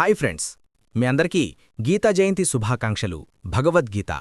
Hi friends మీ అందరికీ గీతా జయంతి శుభాకాంక్షలు. భగవద్గీత.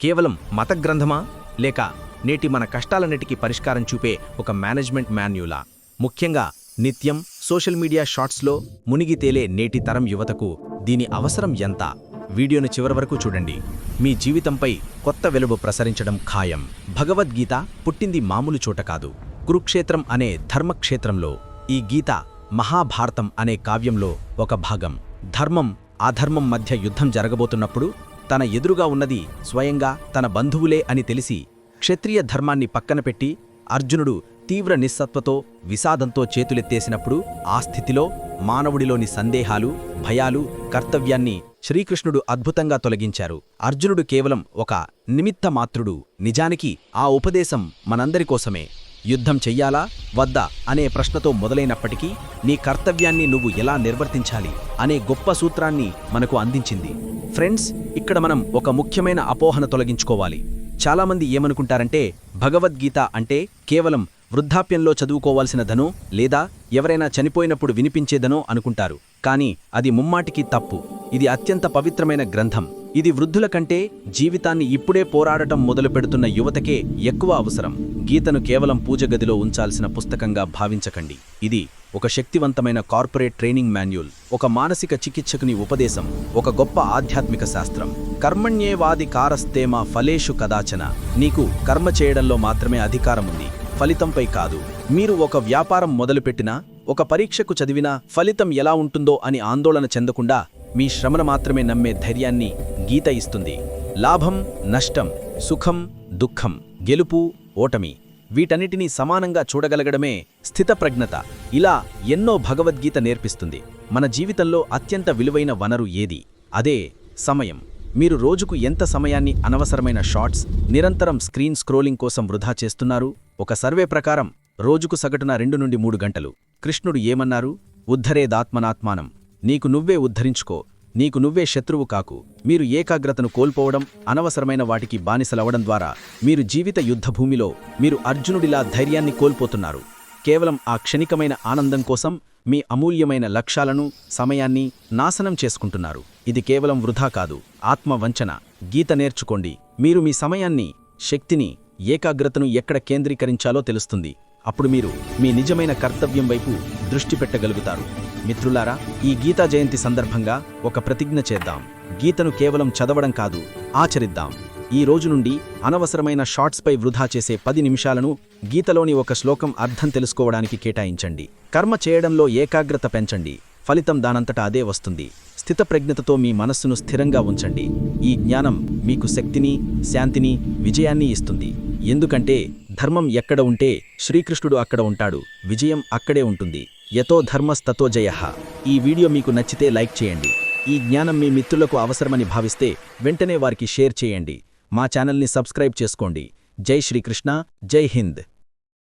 కేవలం మత గ్రంథమా లేక నేటి మన కష్టాలన్నిటికీ పరిష్కారం చూపే ఒక మేనేజ్మెంట్ మాన్యులా? ముఖ్యంగా నిత్యం సోషల్ మీడియా షార్ట్స్లో మునిగి తేలే నేటి తరం యువతకు దీని అవసరం ఎంత? వీడియోను చివరి వరకు చూడండి. మీ జీవితంపై కొత్త వెలుగు ప్రసరించడం ఖాయం. భగవద్గీత పుట్టింది మామూలు చోట కాదు. కురుక్షేత్రం అనే ధర్మక్షేత్రంలో ఈ గీత మహాభారతం అనే కావ్యంలో ఒక భాగం. ధర్మం అధర్మం మధ్య యుద్ధం జరగబోతున్నప్పుడు తన ఎదురుగా ఉన్నది స్వయంగా తన బంధువులే అని తెలిసి క్షత్రియ ధర్మాన్ని పక్కన పెట్టి అర్జునుడు తీవ్ర నిస్సత్వతో విషాదంతో చేతులెత్తేసినప్పుడు ఆ స్థితిలో మానవుడిలోని సందేహాలు భయాలు కర్తవ్యాన్ని శ్రీకృష్ణుడు అద్భుతంగా తొలగించారు. అర్జునుడు కేవలం ఒక నిమిత్తమాత్రుడు. నిజానికి ఆ ఉపదేశం మనందరి కోసమే. యుద్ధం చెయ్యాలా? వద్దా? అనే ప్రశ్నతో మొదలైనప్పటికీ నీ కర్తవ్యాన్ని నువ్వు ఎలా నిర్వర్తించాలి అనే గొప్ప సూత్రాన్ని మనకు అందించింది. ఫ్రెండ్స్ ఇక్కడ మనం ఒక ముఖ్యమైన అపోహన తొలగించుకోవాలి. చాలామంది ఏమనుకుంటారంటే భగవద్గీత అంటే కేవలం వృద్ధాప్యంలో చదువుకోవాల్సినదనో లేదా ఎవరైనా చనిపోయినప్పుడు వినిపించేదనో అనుకుంటారు. కానీ అది ముమ్మాటికి తప్పు. ఇది అత్యంత పవిత్రమైన గ్రంథం. ఇది వృద్ధుల కంటే జీవితాన్ని ఇప్పుడే పోరాడటం మొదలు పెడుతున్న యువతకే ఎక్కువ అవసరం. గీతను కేవలం పూజగదిలో ఉంచాల్సిన పుస్తకంగా భావించకండి. ఇది ఒక శక్తివంతమైన కార్పొరేట్ ట్రైనింగ్ మాన్యుల్ ఒక మానసిక చికిత్సకుని ఉపదేశం ఒక గొప్ప ఆధ్యాత్మిక శాస్త్రం. కర్మణ్యేవాది కారస్తేమ ఫలేషు కదాచన. నీకు కర్మ చేయడంలో మాత్రమే అధికారముంది ఫలితంపై కాదు. మీరు ఒక వ్యాపారం మొదలుపెట్టినా ఒక పరీక్షకు చదివినా ఫలితం ఎలా ఉంటుందో అని ఆందోళన చెందకుండా మీ శ్రమను మాత్రమే నమ్మే ధైర్యాన్ని గీత ఇస్తుంది. లాభం నష్టం సుఖం దుఃఖం గెలుపు ఓటమి. వీటన్నిటినీ సమానంగా చూడగలగడమే స్థితప్రజ్ఞత. ఇలా ఎన్నో భగవద్గీత నేర్పిస్తుంది. మన జీవితంలో అత్యంత విలువైన వనరు ఏది? అదే సమయం. మీరు రోజుకు ఎంత సమయాన్ని అనవసరమైన షార్ట్స్ నిరంతరం స్క్రీన్ స్క్రోలింగ్ కోసం వృధా చేస్తున్నారు? ఒక సర్వే ప్రకారం రోజుకు సగటున రెండు నుండి మూడు గంటలు. కృష్ణుడు ఏమన్నారు? ఉద్ధరేదాత్మనాత్మానం. నీకు నువ్వే ఉద్ధరించుకో. నీకు నువ్వే శత్రువు కాకు. మీరు ఏకాగ్రతను కోల్పోవడం అనవసరమైన వాటికి బానిసలవడం ద్వారా మీరు జీవిత యుద్ధభూమిలో మీరు అర్జునుడిలా ధైర్యాన్ని కోల్పోతున్నారు. కేవలం ఆ క్షణికమైన ఆనందం కోసం మీ అమూల్యమైన లక్ష్యాలను సమయాన్ని నాశనం చేసుకుంటున్నారు. ఇది కేవలం వృధా కాదు ఆత్మవంచన. గీత నేర్చుకోండి. మీరు మీ సమయాన్ని శక్తిని ఏకాగ్రతను ఎక్కడ కేంద్రీకరించాలో తెలుస్తుంది. అప్పుడు మీరు మీ నిజమైన కర్తవ్యం వైపు దృష్టి పెట్టగలుగుతారు. మిత్రులారా ఈ గీతా జయంతి సందర్భంగా ఒక ప్రతిజ్ఞ చేద్దాం. గీతను కేవలం చదవడం కాదు ఆచరిద్దాం. ఈ రోజు నుండి అనవసరమైన షార్ట్స్పై వృధా చేసే పది నిమిషాలను గీతలోని ఒక శ్లోకం అర్థం తెలుసుకోవడానికి కేటాయించండి. కర్మ చేయడంలో ఏకాగ్రత పెంచండి. ఫలితం దానంతటా అదే వస్తుంది. స్థితప్రజ్ఞతతో మీ మనస్సును స్థిరంగా ఉంచండి. ఈ జ్ఞానం మీకు శక్తిని శాంతిని విజయాన్ని ఇస్తుంది. ఎందుకంటే ధర్మం ఎక్కడ ఉంటే శ్రీకృష్ణుడు అక్కడ ఉంటాడు విజయం అక్కడే ఉంటుంది. యతో ధర్మస్తతో జయ. ఈ వీడియో మీకు నచ్చితే లైక్ చేయండి. ఈ జ్ఞానం మీ మిత్రులకు అవసరమని భావిస్తే వెంటనే వారికి షేర్ చేయండి. మా ఛానల్ని సబ్స్క్రైబ్ చేసుకోండి. జై శ్రీకృష్ణ జై హింద్.